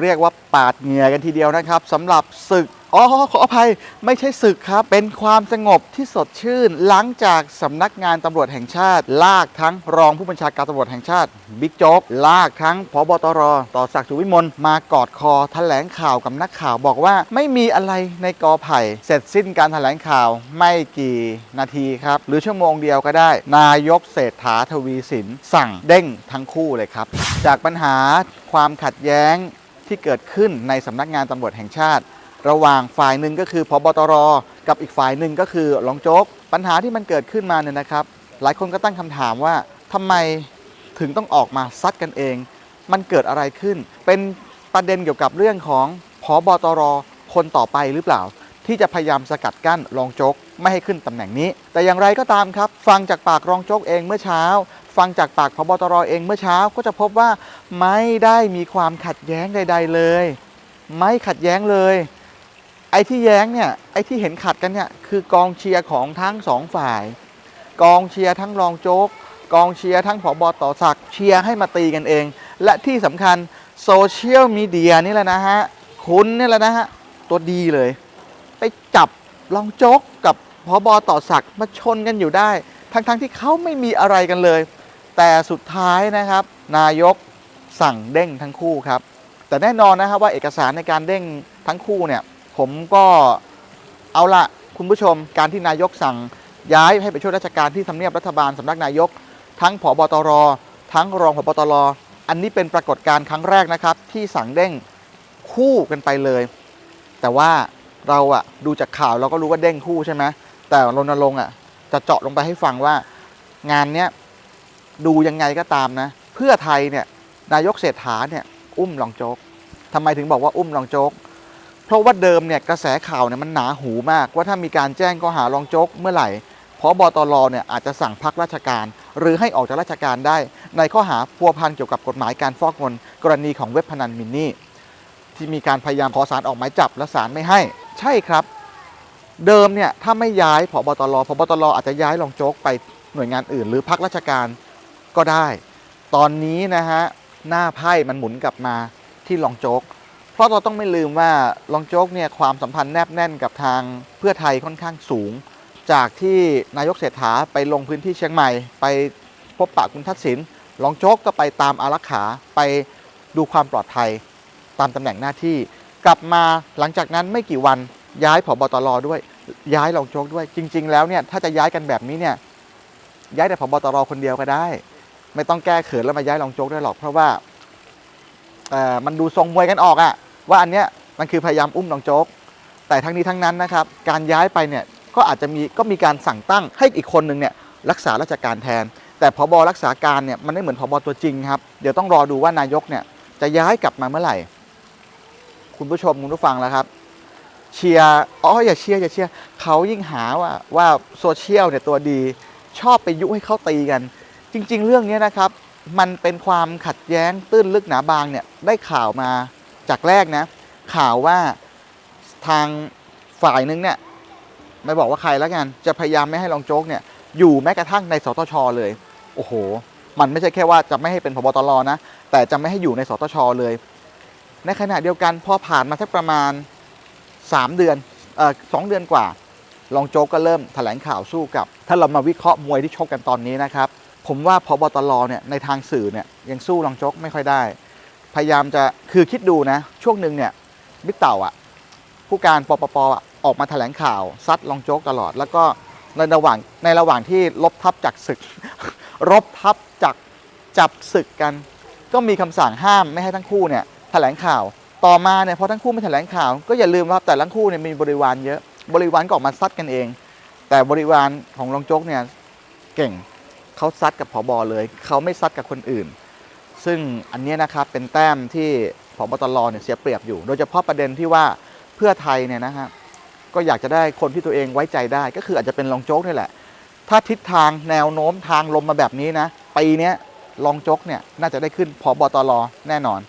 เรียกว่าปาดเหงื่อกันทีเดียวนะครับสำหรับศึกอ๋อขออภัยไม่ใช่ศึกครับ เป็นความสงบที่สดชื่น หลังจากสำนักงานตำรวจแห่งชาติ ลากทั้งรองผู้บัญชาการตำรวจแห่งชาติบิ๊กโจ๊กลากทั้งพบตรต่อศักดิ์สุวิมลมากอดคอแถลงข่าวกับนักข่าวบอกว่าไม่มีอะไรในกอไผ่ เสร็จสิ้นการแถลงข่าวไม่กี่นาทีครับ หรือชั่วโมงเดียวก็ได้ นายกเศรษฐาทวีสิน สั่งเด้งทั้งคู่เลยครับ จากปัญหาความขัดแย้ง ที่เกิดขึ้นในสำนักงานตำรวจแห่งชาติ ระหว่างฝ่ายหนึ่งก็คือพบตร กับอีกฝ่ายหนึ่งก็คือรองโจ๊ก ปัญหาที่มันเกิดขึ้นมาเนี่ยนะครับ หลายคนก็ตั้งคำถามว่าทำไมถึงต้องออกมาซัดกันเอง มันเกิดอะไรขึ้น เป็นประเด็นเกี่ยวกับเรื่องของพบตร คนต่อไปหรือเปล่า ที่จะพยายามสกัดกั้นรองโจ๊กไม่ให้ขึ้นตำแหน่งนี้ แต่อย่างไรก็ตามครับ ฟังจากปากรองโจ๊กเองเมื่อเช้า ฟังจากปากพบตรเองเมื่อเช้าก็จะพบว่าไม่ได้มีความขัดแย้งใด ๆ เลย ไม่ขัดแย้งเลย ไอ้ที่แย้งเนี่ยไอ้ที่เห็นขัดกันเนี่ยคือกองเชียร์ของทั้งสองฝ่าย กองเชียร์ทั้งรองโจ๊กกองเชียร์ทั้งผบต่อศักดิ์เชียร์ให้มาตีกันเอง และที่สำคัญโซเชียลมีเดียนี่แหละนะฮะคุณนี่แหละนะฮะตัวดีเลย ไปจับรองโจ๊กกับพบต่อศักดิ์มาชนกันอยู่ได้ ทั้งๆที่เขาไม่มีอะไรกันเลย แต่สุดท้ายนะครับ นายกสั่งเด้งทั้งคู่ครับ แต่แน่นอนนะครับว่าเอกสารในการเด้งทั้งคู่เนี่ย ผมก็เอาละคุณผู้ชมการที่นายกสั่งย้ายให้ไปช่วยราชการที่ทำเนียบรัฐบาลสำนักนายก ทั้งผบตร ทั้งรองผบตร อันนี้เป็นปรากฏการณ์ครั้งแรกนะครับ ที่สั่งเด้งคู่กันไปเลย แต่ว่าเราอะดูจากข่าวเราก็รู้ว่าเด้งคู่ใช่ไหมแต่รณรงค์อะจะเจาะลงไปให้ฟังว่างานเนี้ย ดูยังไงก็ตามนะ เพื่อไทยเนี่ยนายกเศรษฐาเนี่ยอุ้มรองโจ๊กทำไมถึงบอกว่าอุ้มรองโจ๊ก เพราะว่าเดิมเนี่ยกระแสข่าวเนี่ยมันหนาหูมาก ว่าถ้ามีการแจ้งข้อหารองโจ๊กเมื่อไหร่พบตรเนี่ยอาจจะสั่งพักราชการ หรือให้ออกจากราชการได้ ในข้อหาพัวพันเกี่ยวกับกฎหมายการฟอกเงินกรณีของเว็บพนันมินนี่ที่มีการพยายามขอสารออกหมายจับและสารไม่ให้ ใช่ครับ เดิมเนี่ยถ้าไม่ย้ายผบตรผบตรอาจจะย้ายรองโจ๊กไปหน่วยงานอื่น หรือพักราชการ ก็ได้ ตอนนี้นะฮะหน้าไพ่มันหมุนกลับมาที่รองโจ๊ก เพราะเราต้องไม่ลืมว่ารองโจ๊กเนี่ยความสัมพันธ์แนบแน่นกับทางเพื่อไทยค่อนข้างสูง จากที่นายกเศรษฐาไปลงพื้นที่เชียงใหม่ ไปพบปะคุณทักษิณรองโจ๊กก็ไปตามอารักขาไปดูความปลอดภัยตามตำแหน่งหน้าที่ กลับมาหลังจากนั้นไม่กี่วันย้ายผบตรด้วย ย้ายรองโจ๊กด้วย จริง ๆ แล้วเนี่ยถ้าจะย้ายกันแบบนี้เนี่ยย้ายแต่ผบตรคนเดียวก็ได้ ไม่ต้องแก้เขินแล้วมาย้ายรองโจ๊กได้หรอก เพราะว่าเออมันดูทรงมวยกันออกอะว่าอันเนี้ยมันคือพยายามอุ้มรองโจ๊ก แต่ทั้งนี้ทั้งนั้นนะครับ การย้ายไปเนี่ยก็อาจจะมีก็มีการสั่งตั้งให้อีกคนหนึ่งเนี่ยรักษาราชการแทน แต่พบรักษาการเนี่ยมันไม่เหมือนพบตัวจริงครับเดี๋ยวต้องรอดูว่านายกเนี่ยจะย้ายกลับมาเมื่อไหร่ คุณผู้ชมคุณผู้ฟังแล้วครับเชียร์อ๋ออย่าเชียร์อย่าเชียร์เขายิ่งหาว่าว่าโซเชียลเนี่ยตัวดีชอบไปยุให้เขาตีกัน จริง ๆ เรื่องนี้นะครับ มันเป็นความขัดแย้งตื้นลึกหนาบางเนี่ยได้ข่าวมาจากแรกนะ ข่าวว่าทางฝ่ายนึงเนี่ยไม่บอกว่าใครแล้วกัน จะพยายามไม่ให้รองโจ๊กเนี่ยอยู่แม้กระทั่งในสตชเลย โอ้โห มันไม่ใช่แค่ว่าจะไม่ให้เป็นพบตรนะ แต่จะไม่ให้อยู่ในสตชเลย ในขณะเดียวกันพอผ่านมาสักประมาณ 3 เดือนเอ่อสองเดือนกว่า รองโจ๊กก็เริ่มแถลงข่าวสู้กับ ถ้าเรามาวิเคราะห์มวยที่ชกกันตอนนี้นะครับ ผมว่าพบตรเนี่ยในทางสื่อเนี่ยยังสู้รองโจ๊กไม่ค่อยได้ พยายามจะคือคิดดูนะ ช่วงหนึ่งเนี่ยบิ๊กเต่าอะผู้การปปปอะออกมาแถลงข่าวซัดรองโจ๊กตลอด แล้วก็ในระหว่างในระหว่างที่ลบทับจากศึก รบทับจากจับศึกกัน ก็มีคำสั่งห้ามไม่ให้ทั้งคู่เนี่ยแถลงข่าวต่อมาเนี่ยพอทั้งคู่ไม่แถลงข่าว ก็อย่าลืมว่าแต่ละคู่เนี่ยมีบริวารเยอะบริวารก็ออกมาซัดกันเอง แต่บริวารของรองโจ๊กเนี่ยเก่ง เขาซัดกับผอบอเลย เขาไม่ซัดกับคนอื่น ซึ่งอันนี้นะครับเป็นแต้มที่ผบตรเนี่ยเสียเปรียบอยู่ โดยเฉพาะประเด็นที่ว่าเพื่อไทยเนี่ยนะฮะก็อยากจะได้คนที่ตัวเองไว้ใจได้ ก็คืออาจจะเป็นรองโจ๊กนี่แหละ ถ้าทิศทางแนวโน้มทางลมมาแบบนี้นะปีนี้รองโจ๊กเนี่ยน่าจะได้ขึ้นพบตรแน่นอน